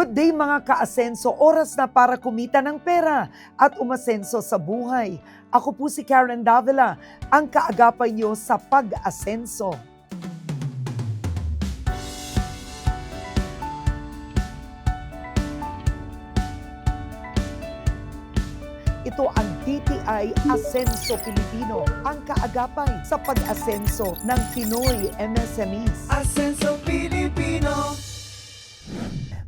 Good day mga kaasenso, oras na para kumita ng pera at umasenso sa buhay. Ako po si Karen Davila, ang kaagapay niyo sa pag-asenso. Ito ang DTI Asenso Pilipino, ang kaagapay sa pag-asenso ng Pinoy MSMEs. Asenso Pilipino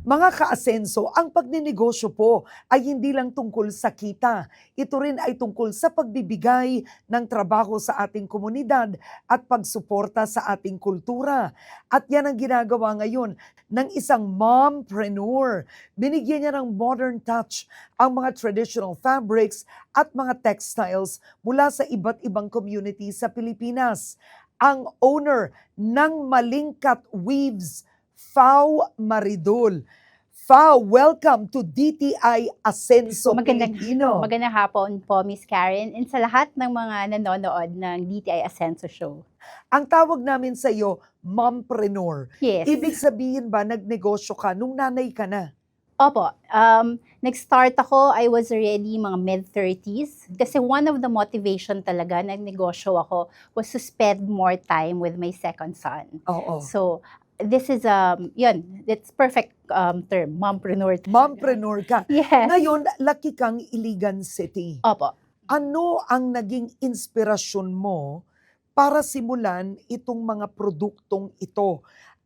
Mga kaasenso, ang pagninegosyo po ay hindi lang tungkol sa kita. Ito rin ay tungkol sa pagbibigay ng trabaho sa ating komunidad at pagsuporta sa ating kultura. At yan ang ginagawa ngayon ng isang mompreneur. Binigyan niya ng modern touch ang mga traditional fabrics at mga textiles mula sa iba't ibang community sa Pilipinas. Ang owner ng Malingkat Weaves, Fau Maridol. Fau, welcome to DTI Asenso Magandang- Pilipino. Magandang hapon po, Miss Karen, and sa lahat ng mga nanonood ng DTI Asenso Show. Ang tawag namin sa iyo, mompreneur. Yes. Ibig sabihin ba, nagnegosyo ka nung nanay ka na? Opo. Um, nag-start ako, I was already mga mid-30s. Kasi one of the motivation talaga, nagnegosyo ako, was to spend more time with my second son. Oo. So, this is, um, yun, it's perfect um, term, mompreneur. Mompreneur ka. Yes. Ngayon, laki kang Iligan City. Opo. Ano ang naging inspirasyon mo para simulan itong mga produktong ito?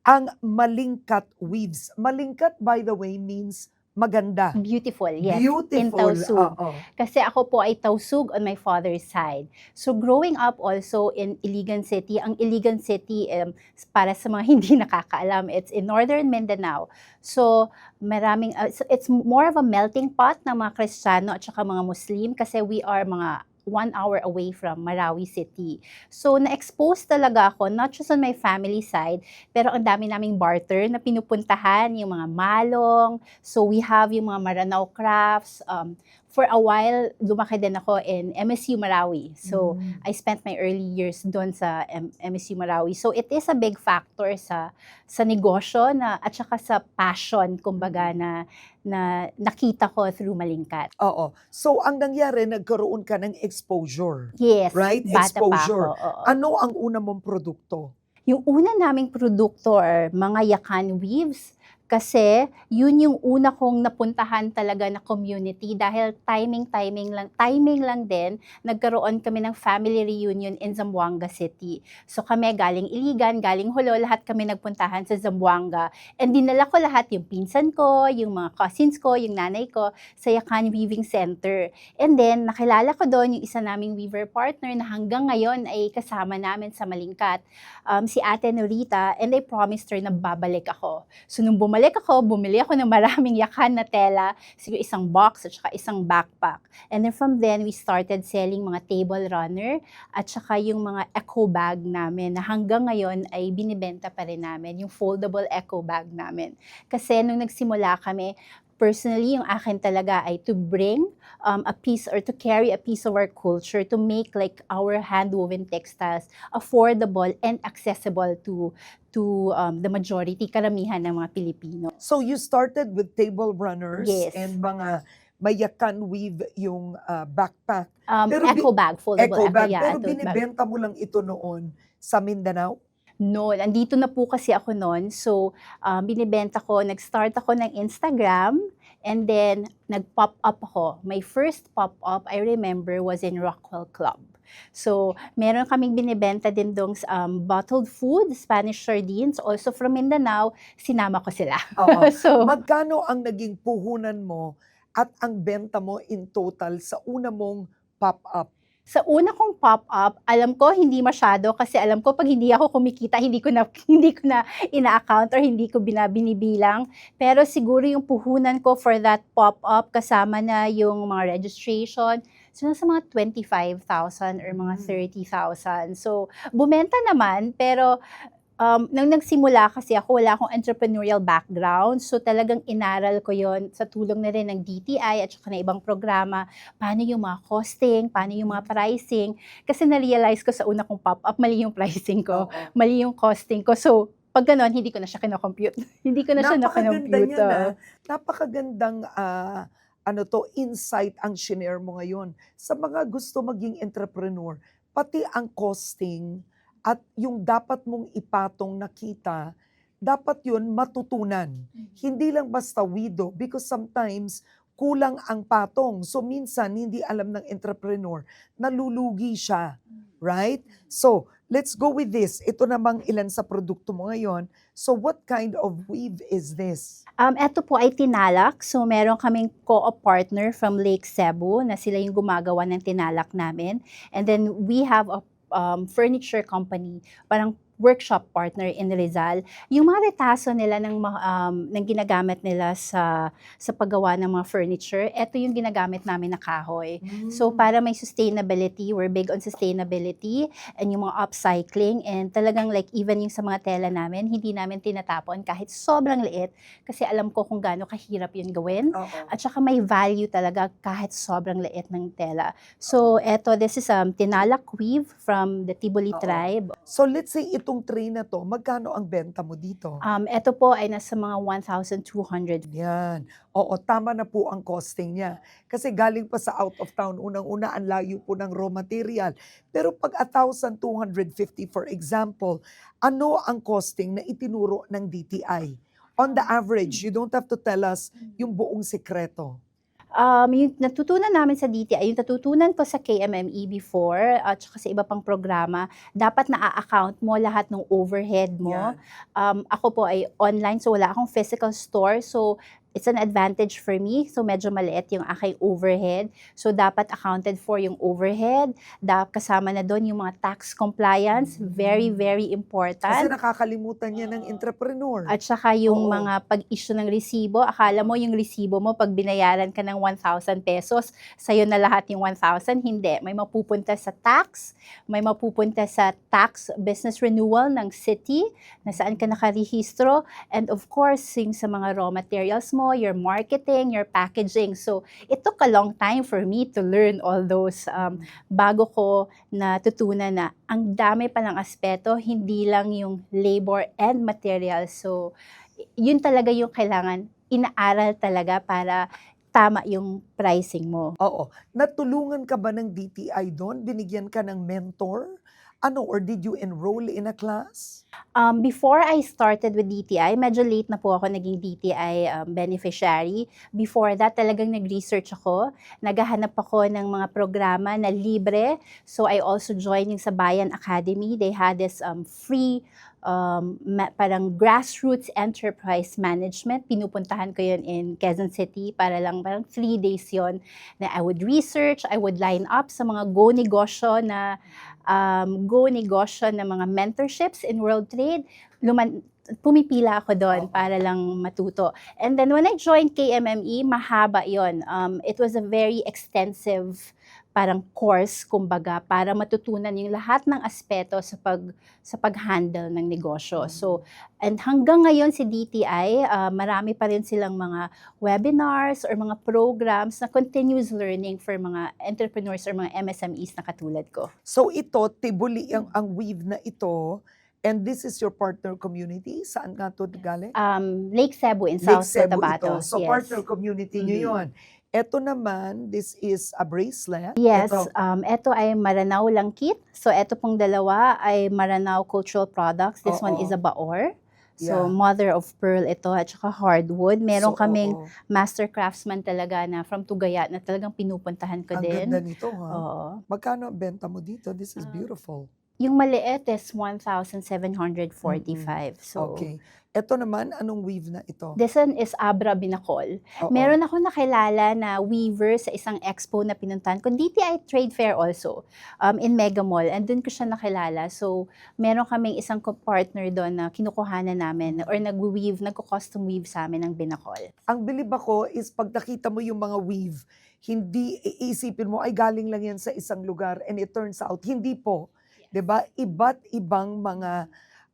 Ang Malingkat Weaves. Malingkat, by the way, means maganda. Beautiful, yes. Beautiful. In Tausug. Oo. Kasi ako po ay Tausug on my father's side. So growing up also in Iligan City, ang Iligan City, um, para sa mga hindi nakakaalam, it's in northern Mindanao. So maraming, uh, so it's more of a melting pot ng mga Kristiyano at saka mga Muslim kasi we are mga one hour away from Marawi City. So, na-expose talaga ako, not just on my family side, pero ang dami naming barter na pinupuntahan, yung mga malong. So, we have yung mga Maranao crafts. Um, for a while, lumaki din ako in MSU Marawi. So, Mm. I spent my early years doon sa M- MSU Marawi. So, it is a big factor sa sa negosyo na at saka sa passion kumbaga na na nakita ko through Malingkat. Oo. So, ang nangyari, nagkaroon ka ng exposure. Yes, Right? bata Exposure. pa ako. oo. Ano ang una mong produkto? Yung una naming produkto are mga yakan weaves kasi yun yung una kong napuntahan talaga na community dahil timing timing lang timing lang din nagkaroon kami ng family reunion in Zamboanga City. So kami galing Iligan, galing Hulo, lahat kami nagpuntahan sa Zamboanga and dinala ko lahat yung pinsan ko, yung mga cousins ko, yung nanay ko sa Yakan Weaving Center. And then nakilala ko doon yung isa naming weaver partner na hanggang ngayon ay kasama namin sa Malingkat um, si Ate Norita and I promised her na babalik ako. So nung bumalik ako, bumili ako ng maraming yakan na tela, siguro isang box at saka isang backpack. And then from then, we started selling mga table runner at saka yung mga eco bag namin na hanggang ngayon ay binibenta pa rin namin, yung foldable eco bag namin. Kasi nung nagsimula kami, personally, yung akin talaga ay to bring um, a piece or to carry a piece of our culture to make like our hand-woven textiles affordable and accessible to to um, the majority, karamihan ng mga Pilipino. So, you started with table runners Yes. and mga mayakan weave yung ah, backpack. Um, Pero eco bag, foldable Eco eco, bag. yeah, Pero bag. binibenta mo lang ito noon sa Mindanao? No, andito na po kasi ako noon. So, um, binibenta ko, nag-start ako ng Instagram, and then nag-pop up ako. My first pop up, I remember, was in Rockwell Club. So, meron kaming binibenta din dong um, bottled food, Spanish sardines, also from Mindanao, sinama ko sila. Oo. so, Magkano ang naging puhunan mo at ang benta mo in total sa una mong pop-up? Sa una kong pop-up, alam ko hindi masyado kasi alam ko pag hindi ako kumikita, hindi ko na hindi ko na ina-account or hindi ko binabinibilang. Pero siguro yung puhunan ko for that pop-up kasama na yung mga registration, so nasa mga 25,000 or mga 30,000. So bumenta naman pero um, nang nagsimula kasi ako, wala akong entrepreneurial background. So talagang inaral ko yon sa tulong na rin ng DTI at saka na ibang programa. Paano yung mga costing, paano yung mga pricing. Kasi na-realize ko sa una kong pop-up, mali yung pricing ko, mali yung costing ko. So, pag ganon, hindi ko na siya kinocompute. hindi ko na siya Napakaganda na-compute. niya na. Napakagandang ah, ano to, insight ang shinare mo ngayon. Sa mga gusto maging entrepreneur, pati ang costing at yung dapat mong ipatong nakita, dapat yun matutunan. Hindi lang basta widow because sometimes kulang ang patong. So minsan hindi alam ng entrepreneur, nalulugi siya. Right? So, let's go with this. Ito namang ilan sa produkto mo ngayon. So, what kind of weave is this? Um, ito po ay tinalak. So, meron kaming co-op partner from Lake Cebu na sila yung gumagawa ng tinalak namin. And then, we have a um, furniture company, parang workshop partner in Rizal. Yung mga retaso nila ng, um, ng ginagamit nila sa, sa paggawa ng mga furniture, ito yung ginagamit namin na kahoy. So, Mm. para may sustainability, we're big on sustainability and yung mga upcycling and talagang like even yung sa mga tela namin, hindi namin tinatapon kahit sobrang liit kasi alam ko kung gaano kahirap yun gawin. Oo. At saka may value talaga kahit sobrang liit ng tela. So, eto, this is um, tinalak weave from the Tiboli Oo. tribe. So, let's say itong tray na to, magkano ang benta mo dito? Um, eto po ay nasa mga 1,200. Yan. Oo, tama na po ang costing niya. Kasi galing pa sa out of town, unang-una ang layo po ng raw material. Pero pag 1,250 for example, ano ang costing na itinuro ng DTI? On the average, you don't have to tell us yung buong sekreto. Um, yung natutunan namin sa DTI, yung natutunan ko sa KMME before, at saka sa iba pang programa, dapat na-account mo lahat ng overhead mo. Yan. Um, ako po ay online, so wala akong physical store. So, it's an advantage for me. So, medyo maliit yung aking overhead. So, dapat accounted for yung overhead. Dapat kasama na doon yung mga tax compliance. Very, very Kasi important. nakakalimutan niya ng entrepreneur. At saka yung Oo. mga pag-issue ng resibo, akala mo yung resibo mo pag binayaran ka ng 1,000 pesos, sa'yo na lahat yung 1,000. Hindi. May mapupunta sa tax, may mapupunta sa tax business renewal ng city, na saan ka nakarehistro, and of course, yung sa mga raw materials mo, your marketing, your packaging. So, it took a long time for me to learn all those um, bago ko natutunan na ang dami pa ng aspeto, hindi lang yung labor and materials. So, yun talaga yung kailangan inaaral talaga para tama yung pricing mo. Oo. Natulungan ka ba ng DTI doon? Binigyan ka ng mentor? Ano, or did you enroll in a class? Um, before I started with DTI, medyo late na po ako naging DTI um, beneficiary. Before that, talagang nag-research ako. Naghahanap ako ng mga programa na libre. So I also joined yung sa Bayan Academy. They had this um, free um, ma- parang grassroots enterprise management. Pinupuntahan ko yun in Quezon City para lang parang three days yon na I would research, I would line up sa mga go negosyo na um, go negosyo na mga mentorships in world trade. Luman, pumipila ako doon Oo. para lang matuto. And then when I joined KMME, mahaba yon. Um, it was a very extensive parang course, kumbaga, para matutunan yung lahat ng aspeto sa pag sa pag-handle ng negosyo. So, and hanggang ngayon si DTI, ah, marami pa rin silang mga webinars or mga programs na continuous learning for mga entrepreneurs or mga MSMEs na katulad ko. So ito, tibuli ang, ang weave na ito, and this is your partner community? Saan nga ito galing? Um, Lake Cebu in Lake South Cebu Cotabato. ito. So yes. partner community nyo Mhm. yun. Ito naman, this is a bracelet. Yes, Ito. um, ito ay Maranao Langkit. So, ito pong dalawa ay Maranao Cultural Products. This one Oo. is a baor. So, Yeah. mother of pearl ito at saka hardwood. Meron So, kaming oo. master craftsman talaga na from Tugayat na talagang pinupuntahan ko Ang din. ganda nito, ha? Oo. Magkano ang benta mo dito? This is Ah, beautiful. Yung maliit is 1,745. So, Okay. Ito naman, anong weave na ito? this one is Abra Binacol. Oo. Meron ako nakilala na weaver sa isang expo na pinuntahan ko. DTI Trade Fair also, um, in Mega Mall. And doon ko siya nakilala. So, meron kaming isang partner doon na kinukuhanan namin or nag-weave, nagko-custom weave sa amin ng Binacol. Ang bilib ako is pag nakita mo yung mga weave, hindi iisipin mo ay galing lang yan sa isang lugar and it turns out hindi po. 'Di ba? Iba't ibang mga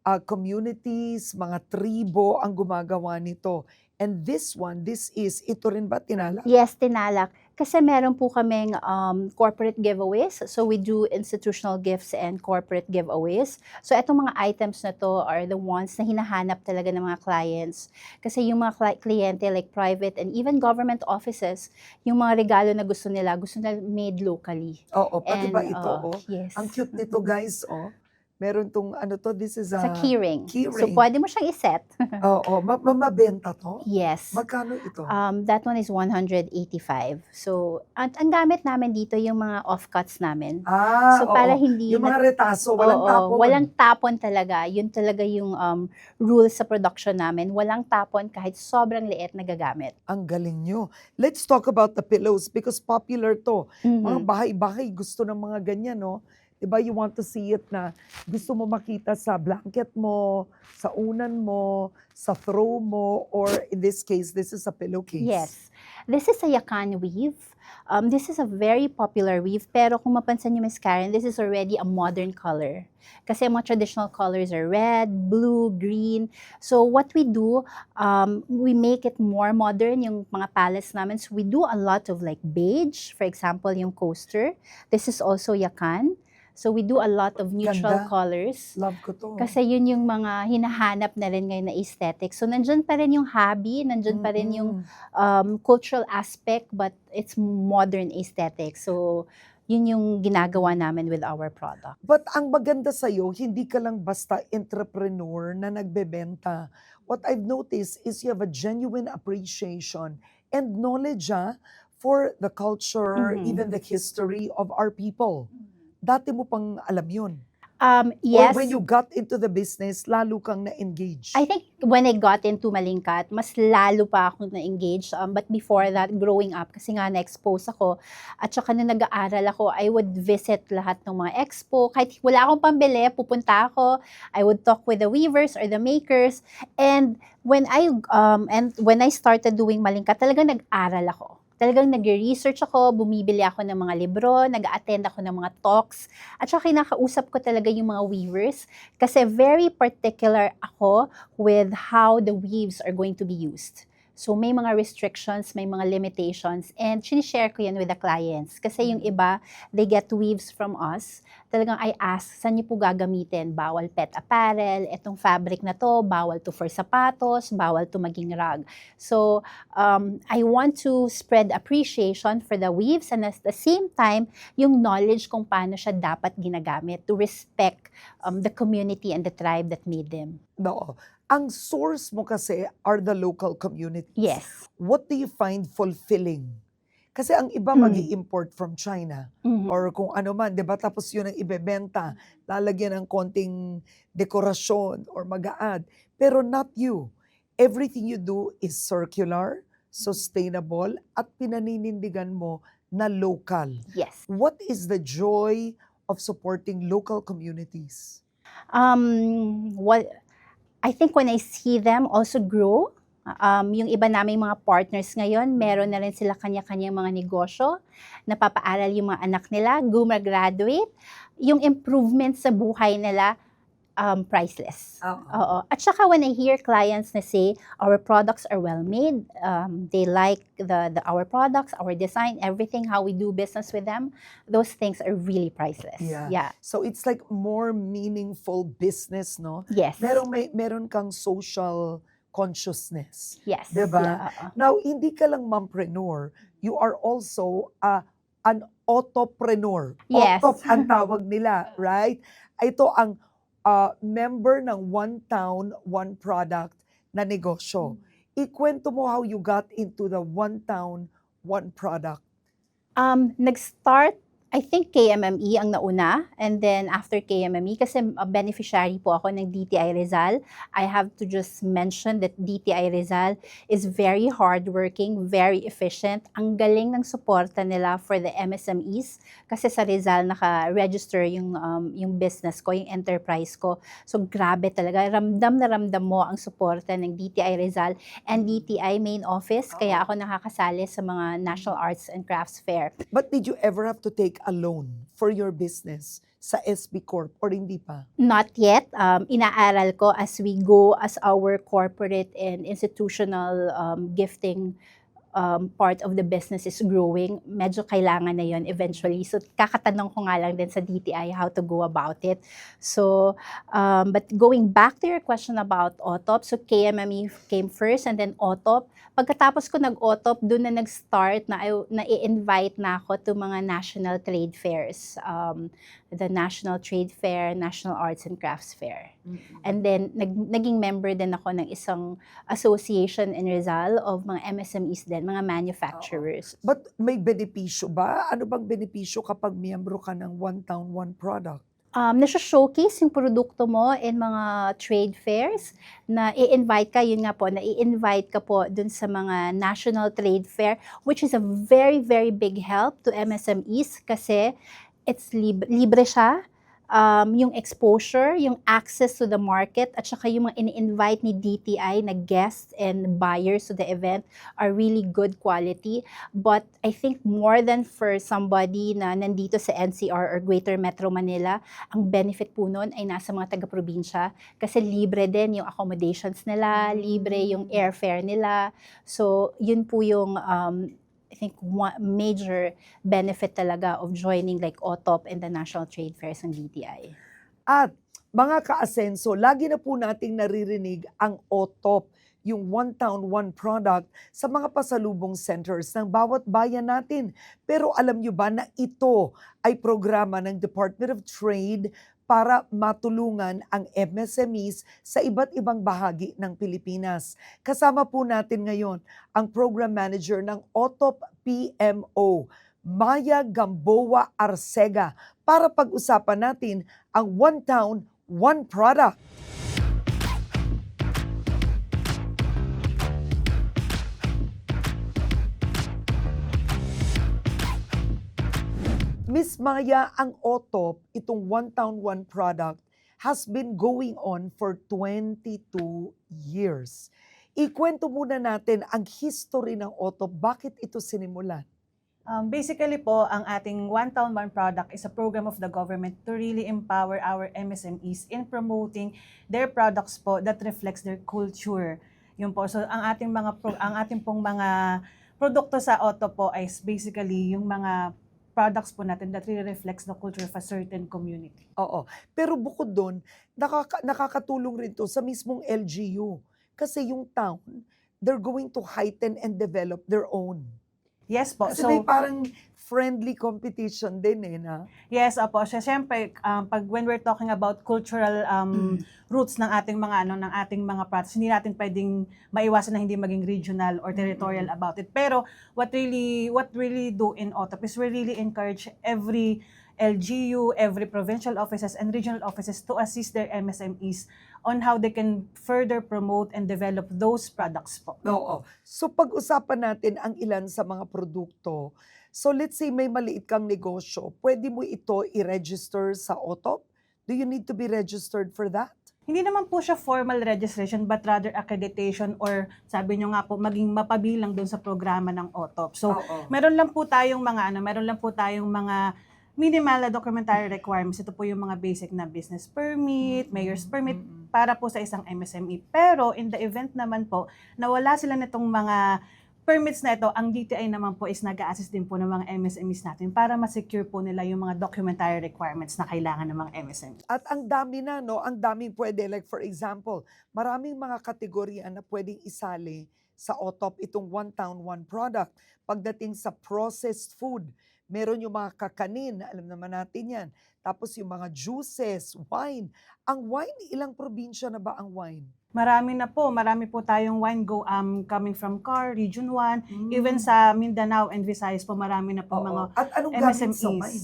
ah, communities, mga tribo ang gumagawa nito. And this one, this is ito rin ba tinala? Yes, tinalak. Kasi meron po kaming um, corporate giveaways. So we do institutional gifts and corporate giveaways. So itong mga items na to are the ones na hinahanap talaga ng mga clients. Kasi yung mga cli- kliyente like private and even government offices, yung mga regalo na gusto nila, gusto nila made locally. Oo, pati ba And, ito, uh, oh? Yes. Ang cute nito, guys, oh. Meron tong, ano to, this is a... Sa keyring. So keyring. pwede mo siyang iset. Oo, ma- ma- mabenta to? yes. Magkano ito? Um, that one is 185. So, at ang gamit namin dito yung mga off-cuts namin. ah, So, para oo. hindi... Yung mga retaso, walang Oo, tapon. Walang tapon talaga. Yun talaga yung um, rule sa production namin. Walang tapon kahit sobrang liit na gagamit. Ang galing nyo. Let's talk about the pillows because popular to. Mga Mhm. bahay-bahay gusto ng mga ganyan, no? Diba, you want to see it na gusto mo makita sa blanket mo, sa unan mo, sa throw mo, or in this case, this is a pillowcase. Yes. This is a yakan weave. Um, this is a very popular weave, pero kung mapansin niyo, Miss Karen, this is already a modern color. Kasi mga traditional colors are red, blue, green. So what we do, um, we make it more modern, yung mga palettes namin. So we do a lot of like beige, for example, yung coaster. This is also yakan. So we do a lot of neutral Ganda. colors. Love ko to. Kasi yun yung mga hinahanap na rin ngayon na aesthetic. So nandyan pa rin yung hobby, nandyan pa rin yung um, cultural aspect, but it's modern aesthetic. So yun yung ginagawa namin with our product. But ang maganda sa'yo, hindi ka lang basta entrepreneur na nagbebenta. What I've noticed is you have a genuine appreciation and knowledge ah, for the culture, Mhm. even the history of our people. Dati mo pang alam yun. Um, Or yes, when you got into the business, lalo kang na-engage. I think when I got into Malingkat, mas lalo pa ako na-engage. Um, but before that, growing up, kasi nga na-expose ako, at saka nung nag-aaral ako, I would visit lahat ng mga expo. Kahit wala akong pambili, pupunta ako. I would talk with the weavers or the makers. And when I um and when I started doing Malingkat, talagang nag-aral ako. Talagang nag-research ako, bumibili ako ng mga libro, nag-attend ako ng mga talks, at saka kinakausap ko talaga yung mga weavers kasi very particular ako with how the weaves are going to be used. So may mga restrictions, may mga limitations, and sinishare ko yan with the clients. Kasi yung iba, they get weaves from us. Talagang I ask, saan niyo po gagamitin? Bawal pet apparel, etong fabric na to, bawal to for sapatos, bawal to maging rug. So um, I want to spread appreciation for the weaves and at the same time, yung knowledge kung paano siya dapat ginagamit to respect um, the community and the tribe that made them. No. Ang source mo kasi are the local communities. Yes. What do you find fulfilling? Kasi ang iba Mm. mag import from China. Mhm. or kung ano man, 'di ba? Tapos 'yun ang ibebenta, lalagyan ng konting dekorasyon or mag-a-add. Pero not you. Everything you do is circular, sustainable, at pinaninindigan mo na local. Yes. What is the joy of supporting local communities? Um, what I think when I see them also grow, um, yung iba naming mga partners ngayon, meron na rin sila kanya-kanyang mga negosyo, napapaaral yung mga anak nila, gumagraduate, yung improvement sa buhay nila, um, priceless. Oo. At saka when I hear clients na say, our products are well made, um, they like the, the our products, our design, everything, how we do business with them, those things are really priceless. Yeah. Yeah. So it's like more meaningful business, no? Yes. Meron may meron kang social consciousness. Yes. Diba? Yeah, oo. Now, hindi ka lang mompreneur, you are also a, an autopreneur. Yes. Otop ang tawag nila, right? Ito ang uh, member ng One Town, One Product na negosyo. Ikwento mo how you got into the One Town, One Product. Um, nag-start, I think KMME ang nauna. And then after KMME, kasi a beneficiary po ako ng DTI Rizal, I have to just mention that DTI Rizal is very hardworking, very efficient. Ang galing ng suporta nila for the MSMEs. Kasi sa Rizal naka-register yung, um, yung business ko, yung enterprise ko. So grabe talaga. Ramdam na ramdam mo ang suporta ng DTI Rizal and DTI main office. Kaya ako nakakasali sa mga National Arts and Crafts Fair. But did you ever have to take a loan for your business sa SB Corp or hindi pa? Not yet. Um, inaaral ko as we go as our corporate and institutional um, gifting um, part of the business is growing, medyo kailangan na yon eventually. So, kakatanong ko nga lang din sa DTI how to go about it. So, um, but going back to your question about OTOP, so KMME came first and then OTOP. Pagkatapos ko nag-OTOP, doon na nag-start na, na i-invite na ako to mga national trade fairs. Um, the National Trade Fair, National Arts and Crafts Fair. And then, nag, naging member din ako ng isang association in Rizal of mga MSMEs din, mga manufacturers. But may benepisyo ba? Ano bang benepisyo kapag miyembro ka ng One Town, One Product? um, nasa-showcase yung produkto mo in mga trade fairs na i-invite ka, yun nga po, na i-invite ka po dun sa mga national trade fair, which is a very, very big help to MSMEs kasi it's lib- libre siya. Um, yung exposure, yung access to the market, at saka yung mga ini-invite ni DTI na guests and buyers to the event are really good quality. But I think more than for somebody na nandito sa NCR or Greater Metro Manila, ang benefit po nun ay nasa mga taga-probinsya kasi libre din yung accommodations nila, libre yung airfare nila. So, yun po yung um, I think one major benefit talaga of joining like OTOP and the National Trade Fairs ng DTI. At mga kaasenso, lagi na po nating naririnig ang OTOP, yung One Town, One Product sa mga pasalubong centers ng bawat bayan natin. Pero alam nyo ba na ito ay programa ng Department of Trade para matulungan ang MSMEs sa iba't ibang bahagi ng Pilipinas. Kasama po natin ngayon ang Program Manager ng OTOP PMO, Maya Gamboa Arcega, para pag-usapan natin ang One Town, One Product. Miss Maya, ang OTOP, itong One Town, One Product, has been going on for 22 years. Ikwento muna natin ang history ng OTOP, bakit ito sinimulan? Um, basically po, ang ating One Town One Product is a program of the government to really empower our MSMEs in promoting their products po that reflects their culture. Yun po. So ang ating mga pro- ang ating pong mga produkto sa Auto po is basically yung mga products po natin that really reflects the culture of a certain community. Oo. Pero bukod doon, nakaka- nakakatulong rin to sa mismong LGU. Kasi yung town, they're going to heighten and develop their own. Yes po. Kasi so may parang friendly competition din eh na. Yes, apo. Siya, siyempre, um, pag when we're talking about cultural um, roots ng ating mga ano ng ating mga products, hindi natin pwedeng maiwasan na hindi maging regional or territorial about it. Pero what really what really do in OTOP is we really encourage every LGU, every provincial offices and regional offices to assist their MSMEs on how they can further promote and develop those products po. Oo. So pag-usapan natin ang ilan sa mga produkto. So let's say may maliit kang negosyo, pwede mo ito i-register sa OTOP? Do you need to be registered for that? Hindi naman po siya formal registration but rather accreditation or sabi nyo nga po maging mapabilang doon sa programa ng OTOP. So, Oo. meron lang po tayong mga ano, meron lang po tayong mga minimal na documentary requirements. Ito po yung mga basic na business permit, mayor's permit para po sa isang MSME. Pero in the event naman po na wala sila nitong mga permits na ito, ang DTI naman po is nag-assist din po ng mga MSMEs natin para ma-secure po nila yung mga documentary requirements na kailangan ng mga MSME. At ang dami na, no? Ang daming pwede. Like for example, maraming mga kategorya na pwedeng isali sa OTOP itong One Town, One Product. Pagdating sa processed food, meron yung mga kakanin, alam naman natin yan. Tapos yung mga juices, wine. Ang wine, ilang probinsya na ba ang wine? Marami na po, marami po tayong wine go um, coming from CAR, Region 1, Mm. even sa Mindanao and Visayas po marami na po Oo. mga At anong gamit sa wine?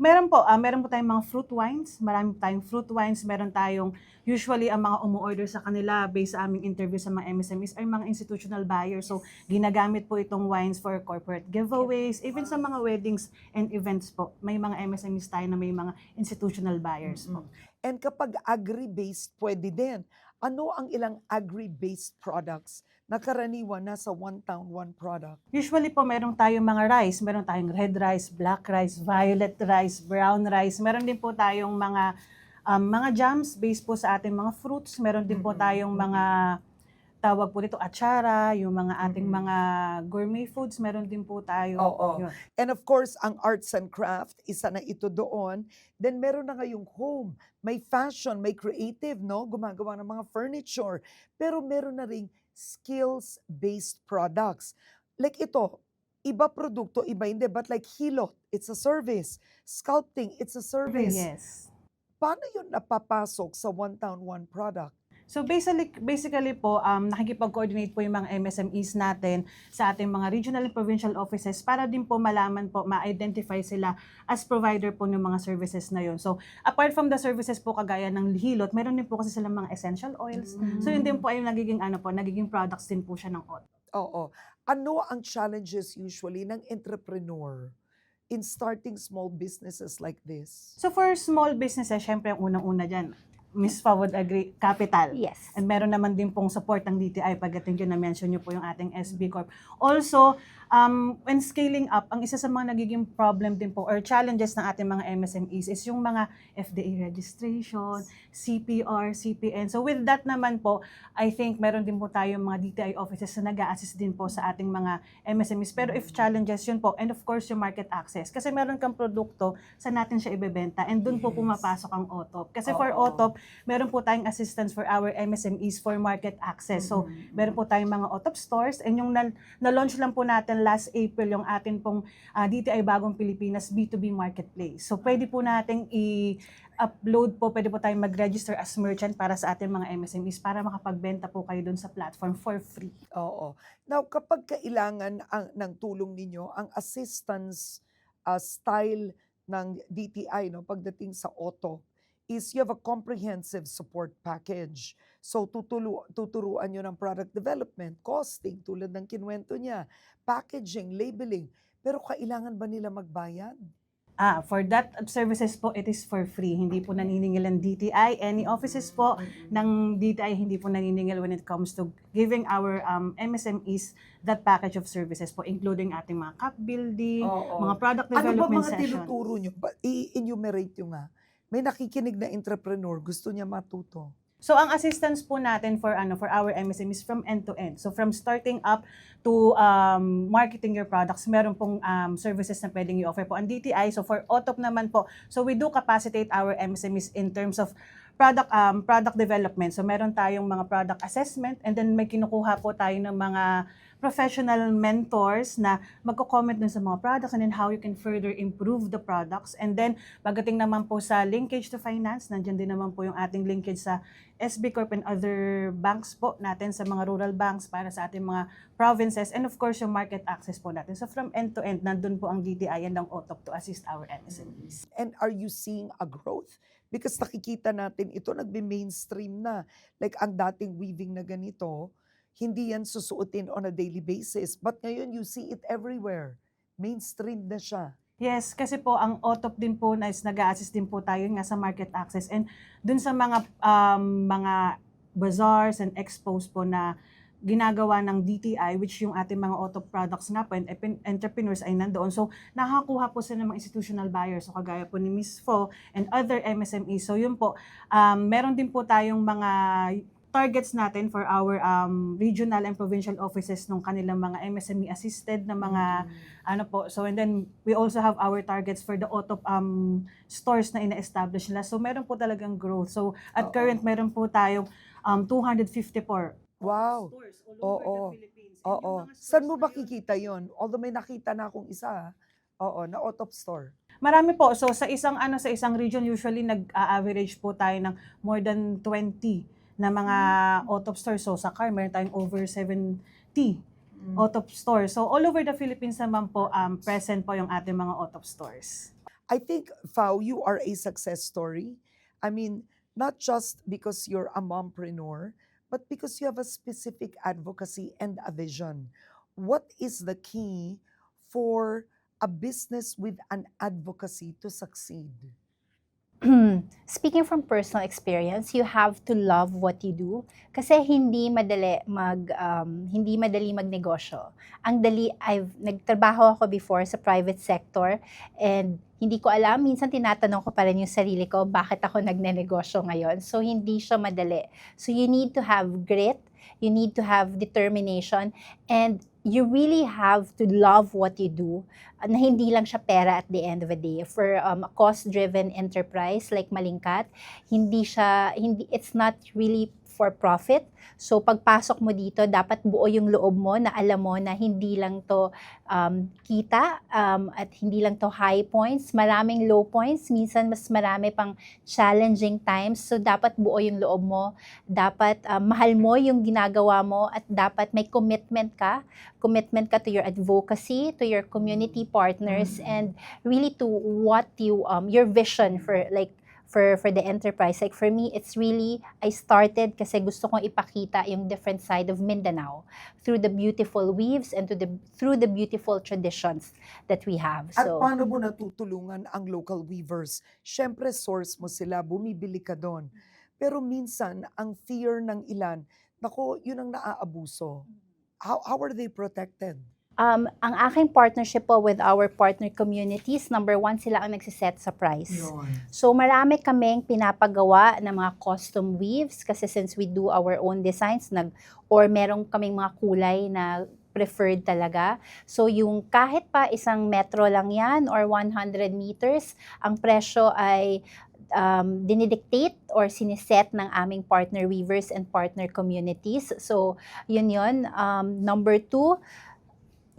Meron po, ah, meron po tayong mga fruit wines, marami tayong fruit wines, meron tayong usually ang mga umu-order sa kanila based sa aming interview sa mga MSMEs ay mga institutional buyers. So ginagamit po itong wines for corporate giveaways, even sa mga weddings and events po. May mga MSMEs tayo na may mga institutional buyers po. And kapag agri-based, pwede din. Ano ang ilang agri-based products na karaniwan nasa one town, one product? Usually po meron tayong mga rice, meron tayong red rice, black rice, violet rice, brown rice. Meron din po tayong mga um, mga jams based po sa ating mga fruits. Meron din po Mhm. tayong mga tawag po dito, atsara, yung mga ating Mm-mm. mga gourmet foods, meron din po tayo. Oo. Yun. And of course, ang arts and craft, isa na ito doon. Then meron na ngayong home, may fashion, may creative, no? Gumagawa ng mga furniture. Pero meron na ring skills-based products. Like ito, iba produkto, iba hindi. But like hilot, it's a service. Sculpting, it's a service. Yes. Paano yun napapasok sa one town, one product? So basically, basically po, um, nakikipag-coordinate po yung mga MSMEs natin sa ating mga regional and provincial offices para din po malaman po, ma-identify sila as provider po ng mga services na yun. So apart from the services po kagaya ng hilot, meron din po kasi silang mga essential oils. So yun din po ay nagiging ano po, nagiging products din po siya ng OT. Oo. Ano ang challenges usually ng entrepreneur in starting small businesses like this? So for small businesses, syempre ang unang-una dyan, Miss Fa would agree, capital. Yes. And meron naman din pong support ng DTI pagdating dyan na-mention nyo po yung ating SB Corp. Also, um, when scaling up, ang isa sa mga nagiging problem din po or challenges ng ating mga MSMEs is yung mga FDA registration, CPR, CPN. So with that naman po, I think meron din po tayong mga DTI offices na nag assist din po sa ating mga MSMEs. Pero if challenges yun po, and of course yung market access. Kasi meron kang produkto, sa natin siya ibebenta and doon po Yes. pumapasok ang OTOP. Kasi for Oo. OTOP, meron po tayong assistance for our MSMEs for market access. So, Mhm. meron po tayong mga OTOP stores and yung na- na-launch lang po natin last April yung atin pong ah, DTI Bagong Pilipinas B2B Marketplace. So, pwede po nating i-upload po, pwede po tayong mag-register as merchant para sa ating mga MSMEs para makapagbenta po kayo dun sa platform for free. Oo. Now, kapag kailangan ang, ng tulong ninyo, ang assistance uh, style ng DTI no, pagdating sa auto is you have a comprehensive support package. So, tutulu tuturuan nyo ng product development, costing, tulad ng kinwento niya, packaging, labeling. Pero kailangan ba nila magbayad? Ah, for that services po, it is for free. Hindi po naniningil ang DTI. Any offices po ng DTI hindi po naniningil when it comes to giving our um, MSMEs that package of services po, including ating mga cup building, Oo. mga product Ano ba development mga session. tinuturo nyo? Ba- I-enumerate nyo nga. May nakikinig na entrepreneur, gusto niya matuto. So ang assistance po natin for ano for our MSMEs from end to end. So from starting up to um, marketing your products, meron pong um, services na pwedeng i-offer po ang DTI. So for OTOP naman po, so we do capacitate our MSMEs in terms of product um, product development. So meron tayong mga product assessment and then may kinukuha po tayo ng mga professional mentors na magko-comment dun sa mga products and then how you can further improve the products. And then pagdating naman po sa linkage to finance, nandiyan din naman po yung ating linkage sa SB Corp and other banks po natin sa mga rural banks para sa ating mga provinces and of course yung market access po natin. So from end to end, nandun po ang DTI and ang OTOP to assist our MSMEs. And are you seeing a growth? Because nakikita natin ito nagbe-mainstream na. Like ang dating weaving na ganito, hindi yan susuotin on a daily basis. But ngayon you see it everywhere. Mainstream na siya. Yes, kasi po ang OTOP din po na is nag-assist din po tayo nga sa market access and dun sa mga um, mga bazaars and expos po na ginagawa ng DTI which yung ating mga auto products nga po and ep- entrepreneurs ay nandoon. So nakakuha po sila ng mga institutional buyers so kagaya po ni Miss Fo and other MSMEs. So yun po, um, meron din po tayong mga targets natin for our um, regional and provincial offices ng kanilang mga MSME assisted na mga ano po. So and then we also have our targets for the auto um, stores na ina-establish nila. So meron po talagang growth. So at Oo. current meron po tayong um, 254 Wow. stores all Oo. over the Philippines. And Oo. Saan mo ba kikita yon? Although may nakita na akong isa. ah. Oo, na Otop Store. Marami po. So sa isang ano sa isang region usually nag-average po tayo ng more than 20 na mga auto stores. So sa car meron tayong over 70 auto stores. So all over the Philippines naman po um, present po yung ating mga auto stores. I think, Fau, you are a success story. I mean, not just because you're a mompreneur, but because you have a specific advocacy and a vision. What is the key for a business with an advocacy to succeed? Speaking from personal experience, you have to love what you do kasi hindi madali mag um, hindi madali magnegosyo. Ang dali I've nagtrabaho ako before sa private sector and hindi ko alam minsan tinatanong ko pa rin yung sarili ko bakit ako nagnenegosyo ngayon. So hindi siya madali. So you need to have grit, You need to have determination and you really have to love what you do uh, na hindi lang siya pera at the end of the day. For um, a cost-driven enterprise like Malingkat, hindi siya, hindi, it's not really for profit. So pagpasok mo dito, dapat buo yung loob mo na alam mo na hindi lang to um, kita um, at hindi lang to high points, maraming low points, minsan mas marami pang challenging times. So dapat buo yung loob mo, dapat um, mahal mo yung ginagawa mo at dapat may commitment ka, commitment ka to your advocacy, to your community partners and really to what you um your vision for like for for the enterprise. Like for me, it's really I started kasi gusto kong ipakita yung different side of Mindanao through the beautiful weaves and to the through the beautiful traditions that we have. At So paano mo natutulungan ang local weavers? Siyempre, source mo sila, bumibili ka doon. Pero minsan, ang fear ng ilan, nako, yun ang naaabuso. How, how are they protected? Um, ang aking partnership po with our partner communities, number one, sila ang nagsiset sa price. So marami kaming pinapagawa ng mga custom weaves kasi since we do our own designs nag or merong kaming mga kulay na preferred talaga. So yung kahit pa isang metro lang yan or 100 meters, ang presyo ay um, dinidictate or siniset ng aming partner weavers and partner communities. So yun yun. Um, number two,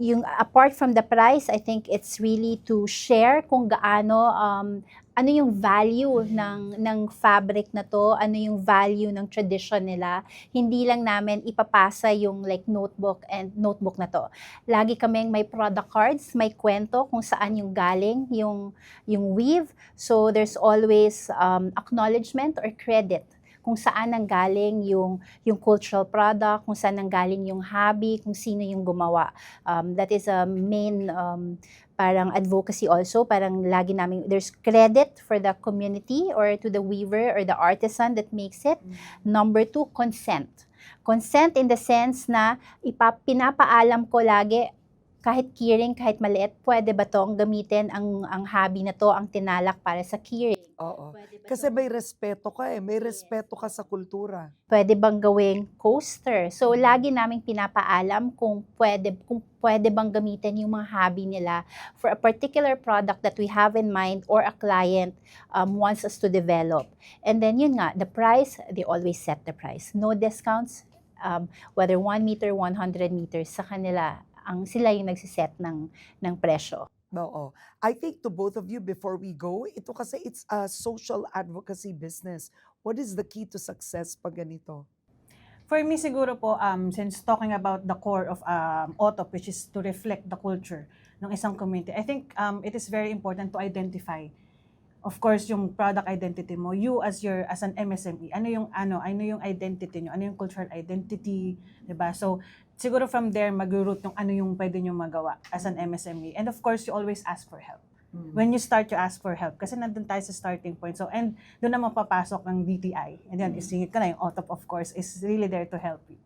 yung apart from the price, I think it's really to share kung gaano um, ano yung value ng ng fabric na to, ano yung value ng tradition nila. Hindi lang namin ipapasa yung like notebook and notebook na to. Lagi kaming may product cards, may kwento kung saan yung galing yung yung weave. So there's always um, acknowledgement or credit kung saan nang galing yung yung cultural product, kung saan nang galing yung hobby, kung sino yung gumawa. Um, that is a main um, parang advocacy also. Parang lagi namin, there's credit for the community or to the weaver or the artisan that makes it. Number two, consent. Consent in the sense na ipa, pinapaalam ko lagi, kahit keyring, kahit maliit, pwede ba tong gamitin ang, ang hobby na to, ang tinalak para sa keyring? Oo. Kasi tong- may respeto ka eh. May respeto ka sa kultura. pwede bang gawing coaster. So lagi naming pinapaalam kung pwede kung pwede bang gamitin yung mga hobby nila for a particular product that we have in mind or a client um, wants us to develop. And then yun nga, the price, they always set the price. No discounts, um, whether 1 meter, 100 meters, sa kanila, ang sila yung nagsiset ng, ng presyo. Oo. I think to both of you, before we go, ito kasi it's a social advocacy business. What is the key to success pag ganito? For me siguro po, um, since talking about the core of um, OTOP, which is to reflect the culture ng isang community, I think um, it is very important to identify of course yung product identity mo you as your as an MSME ano yung ano ano yung identity nyo ano yung cultural identity 'di ba? So siguro from there mag-root yung ano yung pwede nyo magawa as an MSME and of course you always ask for help. When you start you ask for help kasi nandun tayo sa starting point. So and doon naman papasok ang DTI and then isingit ka na yung OTOP of course is really there to help you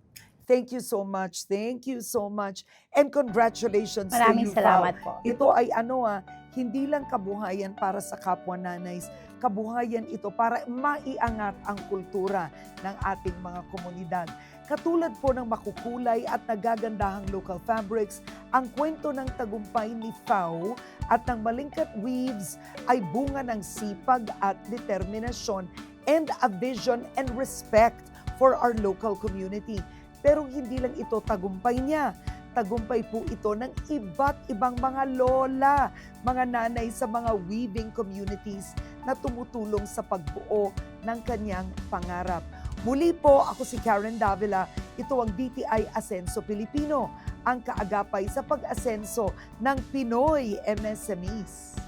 Thank you so much. Thank you so much. And congratulations Maraming to you, Pao. salamat po. Ito ay ano ah, hindi lang kabuhayan para sa kapwa nanays, kabuhayan ito para maiangat ang kultura ng ating mga komunidad. Katulad po ng makukulay at nagagandahang local fabrics, ang kwento ng tagumpay ni Fao at ng Malingkat Weaves ay bunga ng sipag at determinasyon and a vision and respect for our local community. Pero hindi lang ito tagumpay niya. Tagumpay po ito ng iba't ibang mga lola, mga nanay sa mga weaving communities na tumutulong sa pagbuo ng kanyang pangarap. Muli po, ako si Karen Davila. Ito ang DTI Asenso Pilipino, ang kaagapay sa pag-asenso ng Pinoy MSMEs.